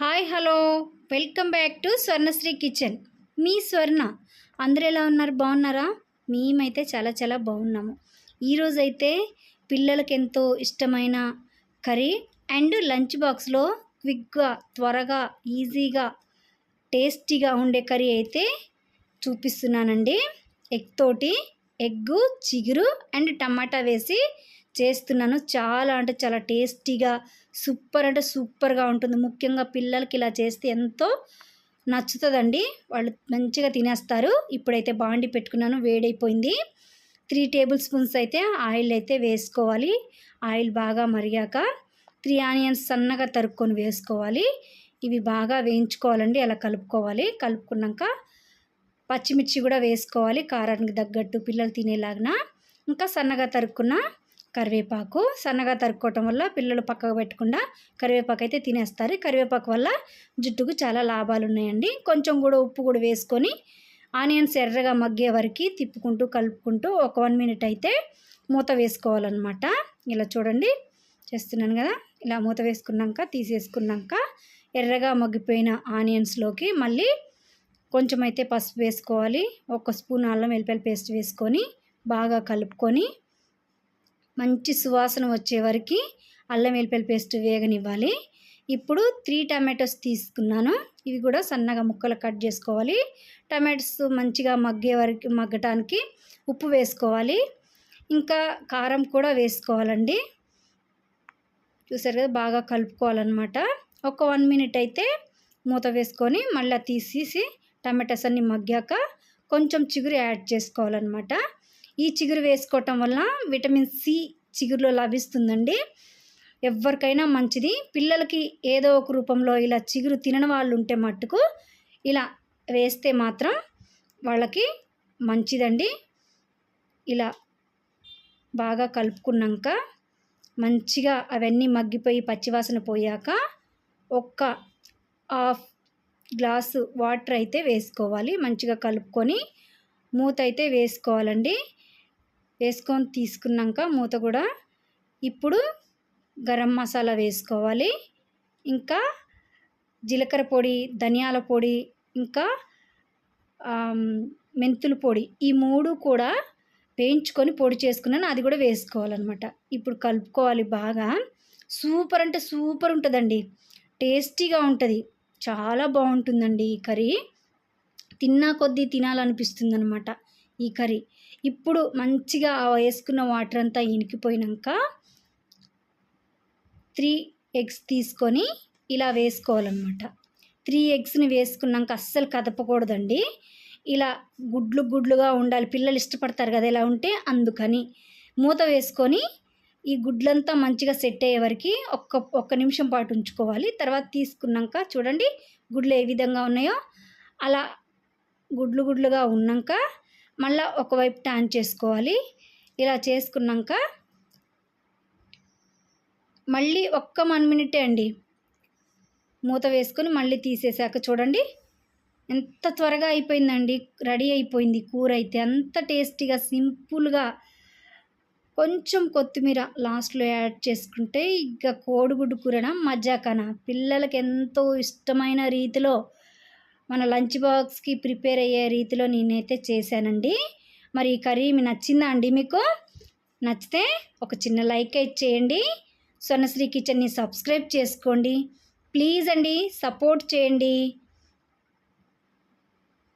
Hi hello. Welcome back to Swarnasri kitchen. మీ స్వర్ణ అందరు ఎలా ఉన్నారు? బాగున్నారా? మేమైతే చాలా చాలా బాగున్నాము. ఈరోజు అయితే పిల్లలకి ఎంతో ఇష్టమైన కర్రీ అండ్ లంచ్ బాక్స్లో క్విక్గా త్వరగా ఈజీగా టేస్టీగా ఉండే కర్రీ అయితే చూపిస్తున్నానండి. ఎగ్ తోటి ఎగ్గు చిగురు అండ్ టమాటా వేసి చేస్తున్నాను. చాలా అంటే చాలా టేస్టీగా సూపర్ అంటే సూపర్గా ఉంటుంది. ముఖ్యంగా పిల్లలకి ఇలా చేస్తే ఎంతో నచ్చుతుందండి. వాళ్ళు మంచిగా తినేస్తారు. ఇప్పుడైతే బాండి పెట్టుకున్నాను. వేడైపోయింది. త్రీ టేబుల్ స్పూన్స్ అయితే ఆయిల్ అయితే వేసుకోవాలి. ఆయిల్ బాగా మరిగాక త్రీ ఆనియన్స్ సన్నగా తరుక్కొని వేసుకోవాలి. ఇవి బాగా వేయించుకోవాలండి. అలా కలుపుకోవాలి. కలుపుకున్నాక పచ్చిమిర్చి కూడా వేసుకోవాలి. కారానికి తగ్గట్టు పిల్లలు తినేలాగా ఇంకా సన్నగా తరుక్కున్న కరివేపాకు సన్నగా తరుక్కోవటం వల్ల పిల్లలు పక్కకు పెట్టకుండా కరివేపాకు అయితే తినేస్తారు. కరివేపాకు వల్ల జుట్టుకు చాలా లాభాలు ఉన్నాయండి. కొంచెం కూడా ఉప్పు కూడా వేసుకొని ఆనియన్స్ ఎర్రగా మగ్గే వరకు తిప్పుకుంటూ కలుపుకుంటూ ఒక వన్ మినిట్ అయితే మూత వేసుకోవాలన్నమాట. ఇలా చూడండి. చేస్తున్నాను కదా. ఇలా మూత వేసుకున్నాక తీసేసుకున్నాక ఎర్రగా మగ్గిపోయిన ఆనియన్స్లోకి మళ్ళీ కొంచెం అయితే పసుపు వేసుకోవాలి. ఒక స్పూన్ అల్లం వెల్లిపాయల పేస్ట్ వేసుకొని బాగా కలుపుకొని మంచి సువాసన వచ్చే వరకు అల్లం వెల్లిపాయల పేస్ట్ వేగనివ్వాలి. ఇప్పుడు త్రీ టమాటోస్ తీసుకున్నాను. ఇవి కూడా సన్నగా ముక్కలు కట్ చేసుకోవాలి. టమాటోస్ మంచిగా మగ్గే వరకు మగ్గటానికి ఉప్పు వేసుకోవాలి. ఇంకా కారం కూడా వేసుకోవాలండి. చూసారు కదా బాగా కలుపుకోవాలన్నమాట. ఒక వన్ మినిట్ అయితే మూత వేసుకొని మళ్ళీ తీసేసి టమాటాస్ అన్ని మగ్గాక కొంచెం చిగురు యాడ్ చేసుకోవాలన్నమాట. ఈ చిగురు వేసుకోవటం వల్ల విటమిన్ సి చిగురులో లభిస్తుందండి. ఎవరికైనా మంచిది. పిల్లలకి ఏదో ఒక రూపంలో ఇలా చిగురు తినని వాళ్ళు ఉంటే మట్టుకు ఇలా వేస్తే మాత్రం వాళ్ళకి మంచిదండి. ఇలా బాగా కలుపుకున్నాక మంచిగా అవన్నీ మగ్గిపోయి పచ్చివాసన పోయాక ఒక్క హాఫ్ గ్లాసు వాటర్ అయితే వేసుకోవాలి. మంచిగా కలుపుకొని మూత అయితే వేసుకోవాలండి. వేసుకొని తీసుకున్నాక మూత కూడా ఇప్పుడు గరం మసాలా వేసుకోవాలి. ఇంకా జీలకర్ర పొడి ధనియాల పొడి ఇంకా మెంతుల పొడి ఈ మూడు కూడా వేయించుకొని పొడి చేసుకున్నాను. అది కూడా వేసుకోవాలన్నమాట. ఇప్పుడు కలుపుకోవాలి బాగా. సూపర్ అంటే సూపర్ ఉంటుందండి. టేస్టీగా ఉంటుంది. చాలా బాగుంటుందండి ఈ కర్రీ. తిన్నా కొద్దీ తినాలనిపిస్తుంది అనమాట ఈ కర్రీ. ఇప్పుడు మంచిగా వేసుకున్న వాటర్ అంతా ఇనికిపోయినాక త్రీ ఎగ్స్ తీసుకొని ఇలా వేసుకోవాలన్నమాట. త్రీ ఎగ్స్ని వేసుకున్నాక అస్సలు కదపకూడదండి. ఇలా గుడ్లు గుడ్లుగా ఉండాలి. పిల్లలు ఇష్టపడతారు కదా ఇలా ఉంటే అందుకని మూత వేసుకొని ఈ గుడ్లంతా మంచిగా సెట్ అయ్యే వరకు ఒక్క ఒక్క నిమిషం పాటు ఉంచుకోవాలి. తర్వాత తీసుకున్నాక చూడండి గుడ్లు ఏ విధంగా ఉన్నాయో. అలా గుడ్లు గుడ్లుగా ఉన్నాక మళ్ళీ ఒకవైపు టర్న్ చేసుకోవాలి. ఇలా చేసుకున్నాక మళ్ళీ ఒక్క వన్ మినిటే అండి. మూత వేసుకొని మళ్ళీ తీసేసాక చూడండి. ఎంత త్వరగా అయిపోయిందండి. రెడీ అయిపోయింది కూర అయితే. అంత టేస్టీగా సింపుల్గా కొంచెం కొత్తిమీర లాస్ట్లో యాడ్ చేసుకుంటే ఇక కోడిగుడ్డు కూరన మజాకన పిల్లలకి ఎంతో ఇష్టమైన రీతిలో మన లంచ్ బాక్స్కి ప్రిపేర్ అయ్యే రీతిలో నేనైతే చేశానండి. మరి ఈ కర్రీ మీ నచ్చిందా అండి మీకు? నచ్చితే ఒక చిన్న లైక్ అయితే చేయండి. స్వర్ణశ్రీ కిచెన్ని సబ్స్క్రైబ్ చేసుకోండి. ప్లీజ్ అండి సపోర్ట్ చేయండి.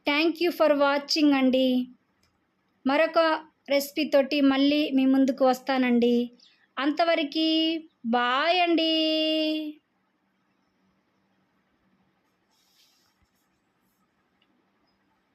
థ్యాంక్ యూ ఫర్ వాచింగ్ అండి. మరొక రెసిపీతోటి మళ్ళీ మీ ముందుకు వస్తానండి. అంతవరకు బాయ్ అండి.